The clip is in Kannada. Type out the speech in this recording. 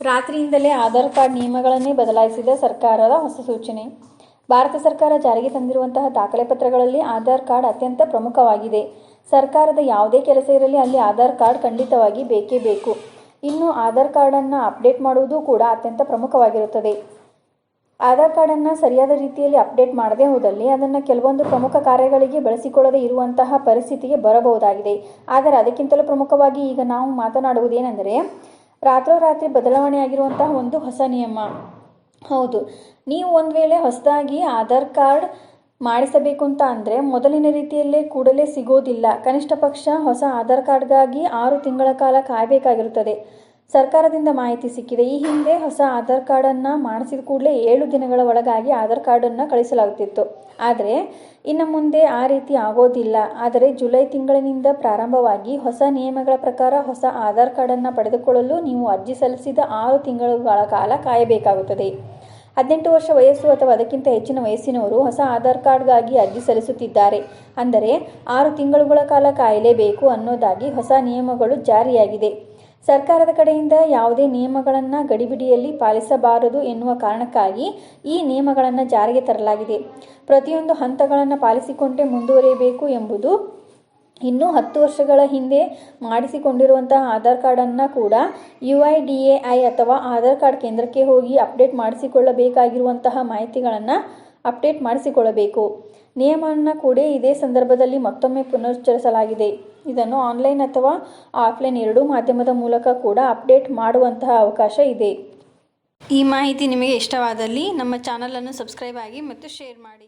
ರಾತ್ರಿಯಿಂದಲೇ ಆಧಾರ್ ಕಾರ್ಡ್ ನಿಯಮಗಳನ್ನೇ ಬದಲಾಯಿಸಿದ ಸರ್ಕಾರದ ಹೊಸ ಸೂಚನೆ. ಭಾರತ ಸರ್ಕಾರ ಜಾರಿಗೆ ತಂದಿರುವಂತಹ ದಾಖಲೆ ಪತ್ರಗಳಲ್ಲಿ ಆಧಾರ್ ಕಾರ್ಡ್ ಅತ್ಯಂತ ಪ್ರಮುಖವಾಗಿದೆ. ಸರ್ಕಾರದ ಯಾವುದೇ ಕೆಲಸ ಇರಲಿ ಅಲ್ಲಿ ಆಧಾರ್ ಕಾರ್ಡ್ ಖಂಡಿತವಾಗಿ ಬೇಕೇ ಬೇಕು. ಇನ್ನು ಆಧಾರ್ ಕಾರ್ಡನ್ನು ಅಪ್ಡೇಟ್ ಮಾಡುವುದು ಕೂಡ ಅತ್ಯಂತ ಪ್ರಮುಖವಾಗಿರುತ್ತದೆ. ಆಧಾರ್ ಕಾರ್ಡನ್ನು ಸರಿಯಾದ ರೀತಿಯಲ್ಲಿ ಅಪ್ಡೇಟ್ ಮಾಡದೇ ಹೋದಲ್ಲಿ ಅದನ್ನು ಕೆಲವೊಂದು ಪ್ರಮುಖ ಕಾರ್ಯಗಳಿಗೆ ಬಳಸಿಕೊಳ್ಳದೇ ಇರುವಂತಹ ಪರಿಸ್ಥಿತಿಗೆ ಬರಬಹುದಾಗಿದೆ. ಆದರೆ ಅದಕ್ಕಿಂತಲೂ ಪ್ರಮುಖವಾಗಿ ಈಗ ನಾವು ಮಾತನಾಡುವುದೇನೆಂದರೆ ರಾತ್ರೋರಾತ್ರಿ ಬದಲಾವಣೆಯಾಗಿರುವಂತಹ ಒಂದು ಹೊಸ ನಿಯಮ. ಹೌದು, ನೀವು ಒಂದು ವೇಳೆ ಹೊಸದಾಗಿ ಆಧಾರ್ ಕಾರ್ಡ್ ಮಾಡಿಸಬೇಕು ಅಂತ ಅಂದರೆ ಮೊದಲಿನ ರೀತಿಯಲ್ಲೇ ಕೂಡಲೇ ಸಿಗೋದಿಲ್ಲ. ಕನಿಷ್ಠ ಪಕ್ಷ ಹೊಸ ಆಧಾರ್ ಕಾರ್ಡ್ಗಾಗಿ ಆರು ತಿಂಗಳ ಕಾಲ ಕಾಯಬೇಕಾಗಿರುತ್ತದೆ. ಸರ್ಕಾರದಿಂದ ಮಾಹಿತಿ ಸಿಕ್ಕಿದೆ. ಈ ಹಿಂದೆ ಹೊಸ ಆಧಾರ್ ಕಾರ್ಡನ್ನು ಮಾಡಿಸಿದ ಕೂಡಲೇ ಏಳು ದಿನಗಳ ಒಳಗಾಗಿ ಆಧಾರ್ ಕಾರ್ಡನ್ನು ಕಳಿಸಲಾಗುತ್ತಿತ್ತು. ಆದರೆ, ಇನ್ನು ಮುಂದೆ ಆ ರೀತಿ ಆಗೋದಿಲ್ಲ. ಆದರೆ, ಜುಲೈ ತಿಂಗಳಿನಿಂದ ಪ್ರಾರಂಭವಾಗಿ ಹೊಸ ನಿಯಮಗಳ ಪ್ರಕಾರ ಹೊಸ ಆಧಾರ್ ಕಾರ್ಡನ್ನು ಪಡೆದುಕೊಳ್ಳಲು ನೀವು ಅರ್ಜಿ ಸಲ್ಲಿಸಿದ ಆರು ತಿಂಗಳುಗಳ ಕಾಲ ಕಾಯಬೇಕಾಗುತ್ತದೆ. ಹದಿನೆಂಟು ವರ್ಷ ವಯಸ್ಸು ಅಥವಾ ಅದಕ್ಕಿಂತ ಹೆಚ್ಚಿನ ವಯಸ್ಸಿನವರು ಹೊಸ ಆಧಾರ್ ಕಾರ್ಡ್ಗಾಗಿ ಅರ್ಜಿ ಸಲ್ಲಿಸುತ್ತಿದ್ದಾರೆ. ಅಂದರೆ, ಆರು ತಿಂಗಳುಗಳ ಕಾಲ ಕಾಯಲೇಬೇಕು ಅನ್ನೋದಾಗಿ ಹೊಸ ನಿಯಮಗಳು ಜಾರಿಯಾಗಿದೆ. ಸರ್ಕಾರದ ಕಡೆಯಿಂದ ಯಾವುದೇ ನಿಯಮಗಳನ್ನು ಗಡಿಬಿಡಿಯಲ್ಲಿ ಪಾಲಿಸಬಾರದು ಎನ್ನುವ ಕಾರಣಕ್ಕಾಗಿ ಈ ನಿಯಮಗಳನ್ನು ಜಾರಿಗೆ ತರಲಾಗಿದೆ. ಪ್ರತಿಯೊಂದು ಹಂತಗಳನ್ನು ಪಾಲಿಸಿಕೊಂಡೇ ಮುಂದುವರಿಯಬೇಕು ಎಂಬುದು ಇನ್ನೂ ಹತ್ತು ವರ್ಷಗಳ ಹಿಂದೆ ಮಾಡಿಸಿಕೊಂಡಿರುವಂತಹ ಆಧಾರ್ ಕಾರ್ಡನ್ನು ಕೂಡ U I D A I ಅಥವಾ ಆಧಾರ್ ಕಾರ್ಡ್ ಕೇಂದ್ರಕ್ಕೆ ಹೋಗಿ ಅಪ್ಡೇಟ್ ಮಾಡಿಸಿಕೊಳ್ಳಬೇಕಾಗಿರುವಂತಹ ಮಾಹಿತಿಗಳನ್ನು ಅಪ್ಡೇಟ್ ಮಾಡಿಸಿಕೊಳ್ಳಬೇಕು. ನಿಯಮವನ್ನು ಕೂಡ ಇದೇ ಸಂದರ್ಭದಲ್ಲಿ ಮತ್ತೊಮ್ಮೆ ಪುನರುಚ್ಚರಿಸಲಾಗಿದೆ. ಇದನ್ನು ಆನ್ಲೈನ್ ಅಥವಾ ಆಫ್ಲೈನ್ ಎರಡೂ ಮಾಧ್ಯಮದ ಮೂಲಕ ಕೂಡ ಅಪ್ಡೇಟ್ ಮಾಡುವಂತಹ ಅವಕಾಶ ಇದೆ. ಈ ಮಾಹಿತಿ ನಿಮಗೆ ಇಷ್ಟವಾದಲ್ಲಿ ನಮ್ಮ ಚಾನಲನ್ನು ಸಬ್ಸ್ಕ್ರೈಬ್ ಆಗಿ ಮತ್ತು ಶೇರ್ ಮಾಡಿ.